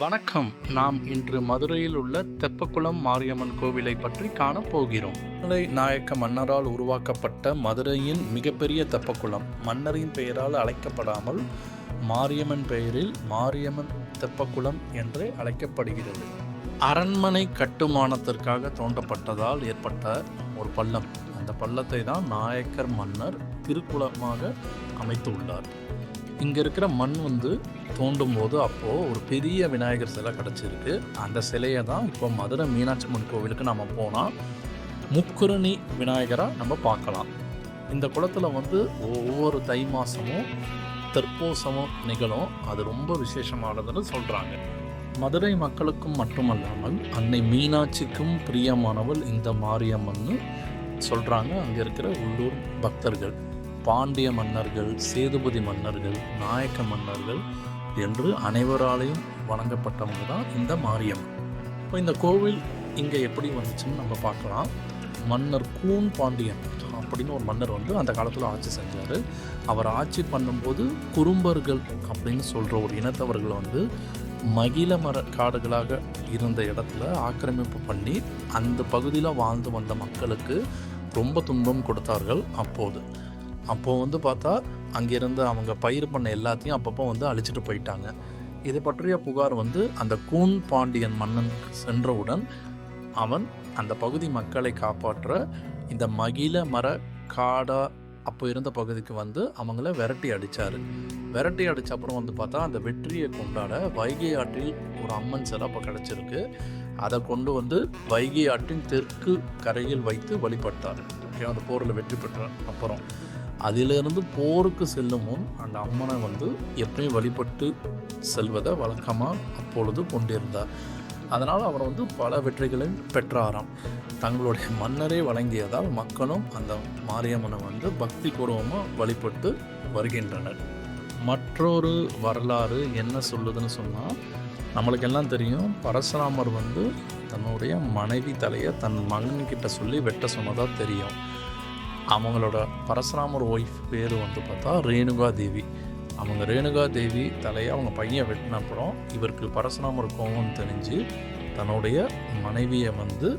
வணக்கம். நாம் இன்று மதுரையில் உள்ள தெப்பக்குளம் மாரியம்மன் கோவிலை பற்றி காணப் போகிறோம். நாயக்க மன்னரால் உருவாக்கப்பட்ட மதுரையின் மிகப்பெரிய தெப்பக்குளம். மன்னரின் பெயரால் அழைக்கப்படாமல் மாரியம்மன் பெயரில் மாரியம்மன் தெப்பக்குளம் என்று அழைக்கப்படுகிறது. அரண்மனை கட்டுமானத்திற்காக தோண்டப்பட்டதால் ஏற்பட்ட ஒரு பள்ளம். அந்த பள்ளத்தை தான் நாயக்கர் மன்னர் திருக்குளமாக அமைத்துள்ளார். இங்கே இருக்கிற மண் வந்து தோண்டும் போது அப்போது ஒரு பெரிய விநாயகர் சிலை கிடச்சிருக்கு. அந்த சிலையை தான் இப்போ மதுரை மீனாட்சி அம்மன் கோவிலுக்கு நம்ம போனால் முக்குரணி விநாயகராக நம்ம பார்க்கலாம். இந்த குளத்தில் வந்து ஒவ்வொரு தை மாதமும் தெற்போசமும் நிகழும். அது ரொம்ப விசேஷமானதுன்னு சொல்கிறாங்க மதுரை மக்களுக்கும் மட்டுமல்லாமல் அன்னை மீனாட்சிக்கும் பிரியமானவள் இந்த மாரியம்மன்னு சொல்கிறாங்க அங்கே இருக்கிற உள்ளூர் பக்தர்கள். பாண்டிய மன்னர்கள் சேதுபதி மன்னர்கள் நாயக்க மன்னர்கள் என்று அனைவராலையும் வணங்கப்பட்டவங்க தான் இந்த மாரியம்மன். இப்போ இந்த கோவில் இங்கே எப்படி வந்துச்சுன்னு நம்ம பார்க்கலாம். மன்னர் கூன் பாண்டியன் அப்படின்னு ஒரு மன்னர் வந்து அந்த காலத்தில் ஆட்சி செஞ்சார். அவர் ஆட்சி பண்ணும்போது குறும்பர்கள் அப்படின்னு சொல்கிற ஒரு இனத்தவர்கள் வந்து மகிழ மர காடுகளாக இருந்த இடத்துல ஆக்கிரமிப்பு பண்ணி அந்த பகுதியில் வாழ்ந்து வந்த மக்களுக்கு ரொம்ப துன்பம் கொடுத்தார்கள் அப்போது. அப்போது வந்து பார்த்தா அங்கேருந்து அவங்க பயிர் பண்ண எல்லாத்தையும் அப்பப்போ வந்து அழிச்சிட்டு போயிட்டாங்க. இது பற்றிய புகார் வந்து அந்த கூன் பாண்டியன் மன்னன் சென்றவுடன் அவன் அந்த பகுதி மக்களை காப்பாற்ற இந்த மகிழ மர காடா அப்போ இருந்த பகுதிக்கு வந்து அவங்கள விரட்டி அடித்தார் விரட்டி அடித்த அப்புறம் வந்து பார்த்தா அந்த வெற்றியை கொண்டாட வைகை ஆற்றில் ஒரு அம்மன் சிலை அப்போ கிடச்சிருக்கு. அதை கொண்டு வந்து வைகை ஆற்றின் தெற்கு கரையில் வைத்து வழிபட்டார். ஓகே அந்த போரில் வெற்றி பெற்ற அப்புறம். அதிலிருந்து போருக்கு செல்லும் முன் அந்த அம்மனை வந்து எப்பயும் வழிபட்டு செல்வதை வழக்கமாக அப்பொழுது கொண்டிருந்தார். அதனால் அவர் வந்து பல வெற்றிகளையும் பெற்றாராம். தங்களுடைய மன்னரே வழங்கியதால் மக்களும் அந்த மாரியம்மனை வந்து பக்தி பூர்வமாக வழிபட்டு வருகின்றனர். மற்றொரு வரலாறு என்ன சொல்லுதுன்னு சொன்னால் நம்மளுக்கெல்லாம் தெரியும் பரசுராமர் வந்து தன்னுடைய மனைவி தலையை தன் மகன்கிட்ட சொல்லி வெட்ட சொன்னதாக தெரியும். அவங்களோட பரசுராமர் ஒய்ஃப் பேர் வந்து பார்த்தா ரேணுகா தேவி அவங்க ரேணுகா தேவி தலையை அவங்க பையன் வெட்டின அப்புறம் இவருக்கு பரசுராமர் கோபம் தெரிஞ்சு தன்னுடைய மனைவியை வந்து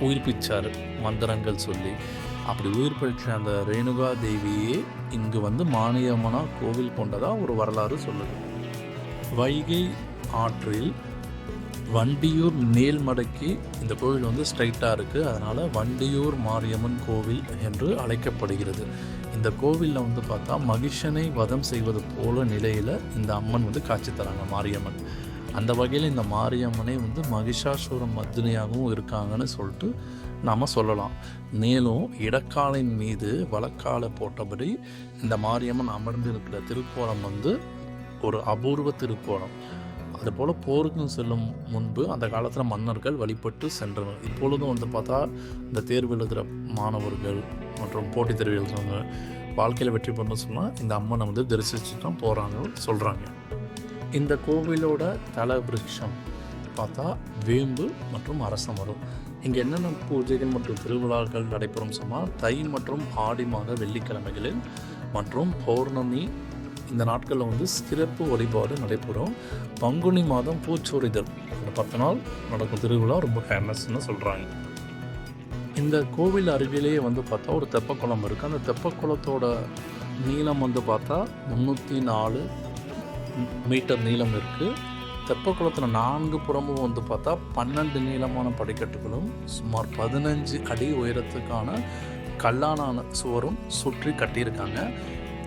உயிர்ப்பிச்சார் மந்திரங்கள் சொல்லி. அப்படி உயிர் பெற்ற அந்த ரேணுகா தேவியே இங்கு வந்து மானியம்மனா கோவில் கொண்டதாக ஒரு வரலாறு சொல்லுது. வைகை ஆற்றில் வண்டியூர் மேல்மடக்கி இந்த கோவில் வந்து ஸ்ட்ரைட்டாக இருக்குது அதனால் வண்டியூர் மாரியம்மன் கோவில் என்று அழைக்கப்படுகிறது. இந்த கோவிலில் வந்து பார்த்தா மகிஷனை வதம் செய்வது போல நிலையில் இந்த அம்மன் வந்து காட்சி தராங்க மாரியம்மன். அந்த வகையில் இந்த மாரியம்மனை வந்து மகிஷாசுரம் மத்தினியாகவும் இருக்காங்கன்னு சொல்லிட்டு நாம் சொல்லலாம். மேலும் இடக்காலின் மீது வழக்கால போட்டபடி இந்த மாரியம்மன் அமர்ந்து இருக்கிற திருக்கோலம் வந்து ஒரு அபூர்வ திருக்கோலம். அதுபோல் போருக்கு செல்லும் முன்பு அந்த காலத்தில் மன்னர்கள் வழிபட்டு சென்றனர். இப்பொழுதும் வந்து பார்த்தா இந்த தேர்வு எழுதுகிற மாணவர்கள் மற்றும் போட்டித் தேர்வு எழுதுறவங்க வாழ்க்கையில் வெற்றி பெறணும்னு சொன்னால் இந்த அம்மனை வந்து தரிசிச்சு தான் போகிறாங்கன்னு சொல்கிறாங்க இந்த கோவிலோட தல விருட்சம் பார்த்தா வேம்பு மற்றும் அரச மரம் இங்கே என்னென்ன பூஜைகள் மற்றும் திருவிழாக்கள் நடைபெறும் சொன்னால் தை மற்றும் ஆடி மாத வெள்ளிக்கிழமைகளில் மற்றும் பௌர்ணமி இந்த நாட்களில் வந்து சிறப்பு வழிபாடு நடைபெறும். பங்குனி மாதம் பூச்சோரிதல் இந்த பத்து நாள் நடக்கும் திருவிழா ரொம்ப ஃபேமஸ்னு சொல்கிறாங்க இந்த கோவில் அருகிலேயே வந்து பார்த்தா ஒரு தெப்பக்குளம் இருக்குது அந்த தெப்பக்குளத்தோட நீளம் வந்து பார்த்தா முந்நூற்றி நாலு மீட்டர் நீளம் இருக்குது தெப்பக்குளத்தில் நான்கு புறமும் வந்து பார்த்தா பன்னெண்டு நீளமான படிக்கட்டுகளும் சுமார் பதினஞ்சு அடி உயரத்துக்கான கல்லானான சுவரும் சுற்றி கட்டியிருக்காங்க.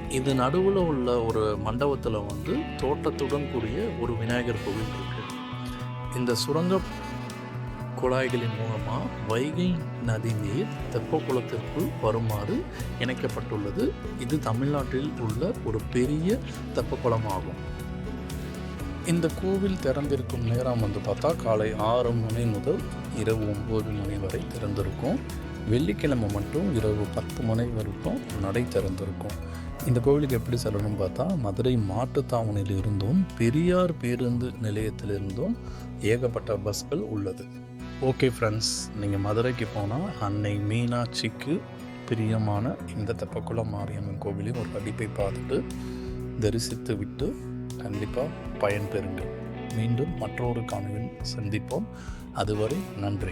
இது நடுவில் உள்ள ஒரு மண்டபத்தில் வந்து தோட்டத்துடன் கூடிய ஒரு விநாயகர் கோவில் இருக்கு. இந்த சுரங்க குழாய்களின் மூலமாக வைகை நதி நீர் தெப்பக்குளத்திற்குள் வருமாறு இணைக்கப்பட்டுள்ளது. இது தமிழ்நாட்டில் உள்ள ஒரு பெரிய தெப்பக்குளமாகும் இந்த கோவில் திறந்திருக்கும் நேரம் வந்து பார்த்தா காலை ஆறு மணி முதல் இரவு ஒம்பது மணி வரை திறந்திருக்கும். வெள்ளிக்கிழமை மட்டும் இரவு பத்து மணி வரைக்கும் நடை திறந்திருக்கும். இந்த கோவிலுக்கு எப்படி செல்லணும்னு பார்த்தா மதுரை மாட்டுத்தாவணியில் இருந்தும் பெரியார் பேருந்து நிலையத்திலிருந்தும் ஏகப்பட்ட பஸ்கள் உள்ளது. ஓகே ஃப்ரெண்ட்ஸ் நீங்கள் மதுரைக்கு போனால் அன்னை மீனாட்சிக்கு பிரியமான இந்த தெப்பக்குளம் மாரியம்மன் கோவிலையும் ஒரு கடிப்பை பார்த்துட்டு தரிசித்து விட்டு கண்டிப்பாக பயன்பெறுங்கள். மீண்டும் மற்றொரு காணொலியில் சந்திப்போம். அதுவரை நன்றி.